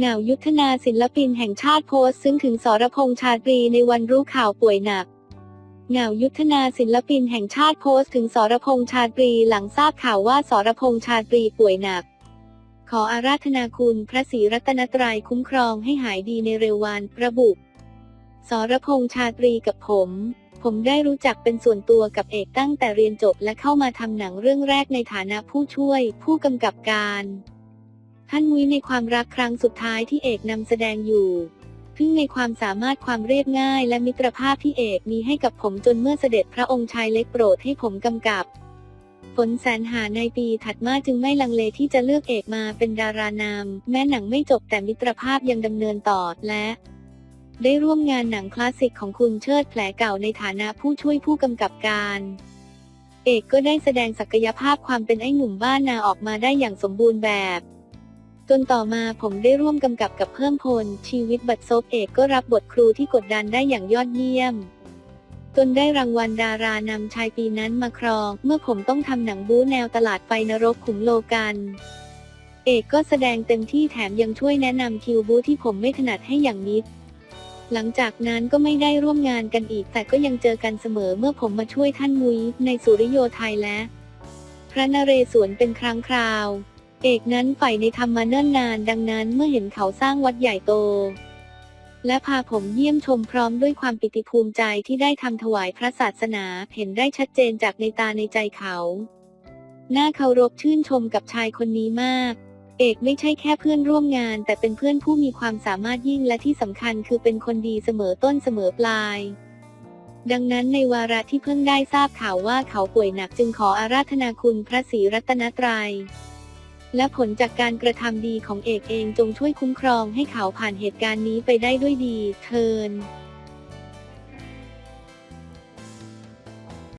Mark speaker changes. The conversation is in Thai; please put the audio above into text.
Speaker 1: เหงายุทธนาศิลปินแห่งชาติโพสต์ซึ่งถึงสรพงษ์ชาตรีในวันรู้ข่าวป่วยหนักเหงายุทธนาศิลปินแห่งชาติโพสต์ถึงสรพงษ์ชาตรีหลังทราบข่าวว่าสรพงษ์ชาตรีป่วยหนัก ขออาราธนาคุณพระศรีรัตนตรัยคุ้มครองให้หายดีในเร็ววันระบุสรพงษ์ชาตรีกับผม ผมได้รู้จักเป็นส่วนตัวกับเอกตั้งแต่เรียนจบและเข้ามาทำหนังเรื่องแรกในฐานะผู้ช่วย ผู้กำกับการ ท่านมุ้ยในความรักครั้งสุดท้ายที่เอกนำแสดงอยู่พึ่งในความสามารถความเรียบง่าย และมิตรภาพที่เอกมีให้กับผมจนเมื่อเสด็จพระองค์ชายเล็กโปรดให้ผมกำกับฝนแสนหาในปีถัดมาจึงไม่ลังเลที่จะเลือกเอกมาเป็นดารานำแม้หนังไม่จบแต่มิตรภาพยังดำเนินต่อและ ได้ร่วมงานหนังคลาสสิกของคุณเชิดแผลเก่าในฐานะผู้ช่วยผู้กำกับการเอกก็ได้แสดงศักยภาพความเป็นไอ้หนุ่มบ้านนาออกมาได้อย่างสมบูรณ์แบบ จนต่อมาผมได้ร่วมกำกับกับเพิ่มพล ชีวิตบัดซบเอกก็รับบทครูที่กดดันได้อย่างยอดเยี่ยม จนได้รางวัลดารานำชายปีนั้นมาครอง เมื่อผมต้องทำหนังบู๊แนวตลาดไฟนรกขุมโลกันเอกก็แสดงเต็มที่แถมยังช่วยแนะนำคิวบู๊ที่ผมไม่ถนัดให้อย่างมิด หลังจากนั้นก็ไม่ได้ร่วมงานกันอีก แต่ก็ยังเจอกันเสมอเมื่อผมมาช่วยท่านมุยในสุริโยไทยและ พระนเรศวรเป็นครั้งคราว เอกนั้นใฝ่ในธรรมมาเนิ่นนาน ดังนั้นเมื่อเห็นเขาสร้างวัดใหญ่โต และพาผมเยี่ยมชมพร้อมด้วยความปิติภูมิใจที่ได้ทำถวายพระศาสนาเห็นได้ชัดเจนจากในตาในใจเขา น่าเคารพชื่นชมกับชายคนนี้มาก เอกไม่ใช่แค่เพื่อนร่วมงาน แต่เป็นเพื่อนผู้มีความสามารถยิ่งและที่สำคัญคือเป็นคนดีเสมอต้นเสมอปลายดังนั้นในวาระที่เพิ่งได้ทราบข่าวว่าเขาป่วยหนักจึงขออาราธนาคุณพระศรีรัตนตรัย และผลจากการกระทำดีของเอกเองจงช่วยคุ้มครองให้เขาผ่านเหตุการณ์นี้ไปได้ด้วยดี เทิน